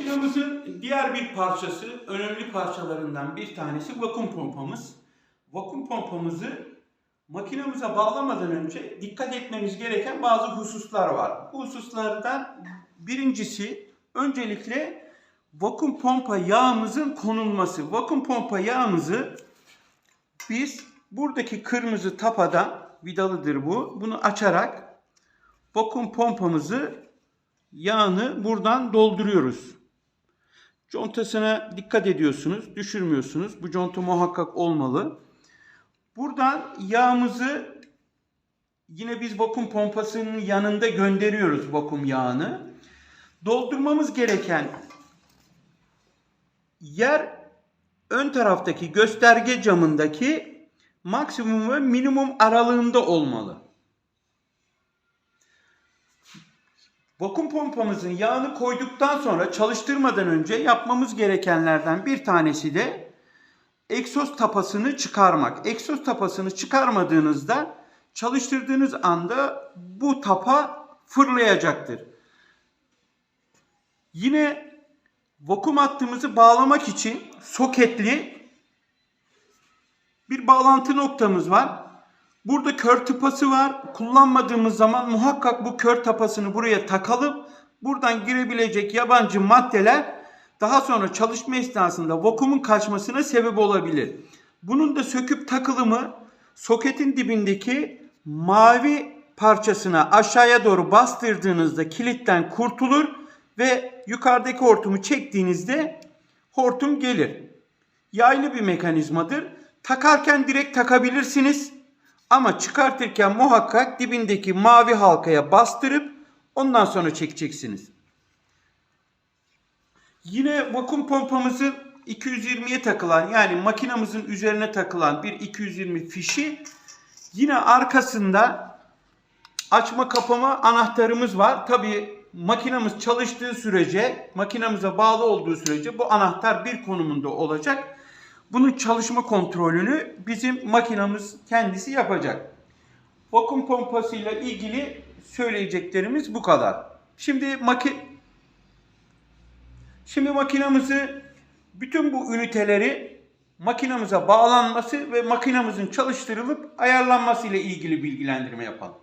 Makinamızın diğer bir parçası, önemli parçalarından bir tanesi vakum pompamız. Vakum pompamızı makinamıza bağlamadan önce dikkat etmemiz gereken bazı hususlar var. Bu hususlardan birincisi öncelikle vakum pompa yağımızın konulması. Vakum pompa yağımızı biz buradaki kırmızı tapadan vidalıdır bu. Bunu açarak vakum pompamızı yağını buradan dolduruyoruz. Contasına dikkat ediyorsunuz, düşürmüyorsunuz. Bu conta muhakkak olmalı. Buradan yağımızı yine biz vakum pompasının yanında gönderiyoruz vakum yağını. Doldurmamız gereken yer ön taraftaki gösterge camındaki maksimum ve minimum aralığında olmalı. Vakum pompamızın yağını koyduktan sonra çalıştırmadan önce yapmamız gerekenlerden bir tanesi de egzoz tapasını çıkarmak. Egzoz tapasını çıkarmadığınızda çalıştırdığınız anda bu tapa fırlayacaktır. Yine vakum hattımızı bağlamak için soketli bir bağlantı noktamız var. Burada kör tıpası var. Kullanmadığımız zaman muhakkak bu kör tapasını buraya takalım. Buradan girebilecek yabancı maddeler daha sonra çalışma esnasında vakumun kaçmasına sebep olabilir. Bunun da söküp takılımı soketin dibindeki mavi parçasına aşağıya doğru bastırdığınızda kilitten kurtulur ve yukarıdaki hortumu çektiğinizde hortum gelir. Yaylı bir mekanizmadır. Takarken direkt takabilirsiniz. Ama çıkartırken muhakkak dibindeki mavi halkaya bastırıp ondan sonra çekeceksiniz. Yine vakum pompamızın 220'ye takılan yani makinamızın üzerine takılan bir 220 fişi yine arkasında açma kapama anahtarımız var. Tabi makinamız çalıştığı sürece makinamıza bağlı olduğu sürece bu anahtar bir konumunda olacak. Bunun çalışma kontrolünü bizim makinamız kendisi yapacak. Vakum pompasıyla ilgili söyleyeceklerimiz bu kadar. Şimdi maki Şimdi makinamızı bütün bu üniteleri makinamıza bağlanması ve makinamızın çalıştırılıp ayarlanması ile ilgili bilgilendirme yapalım.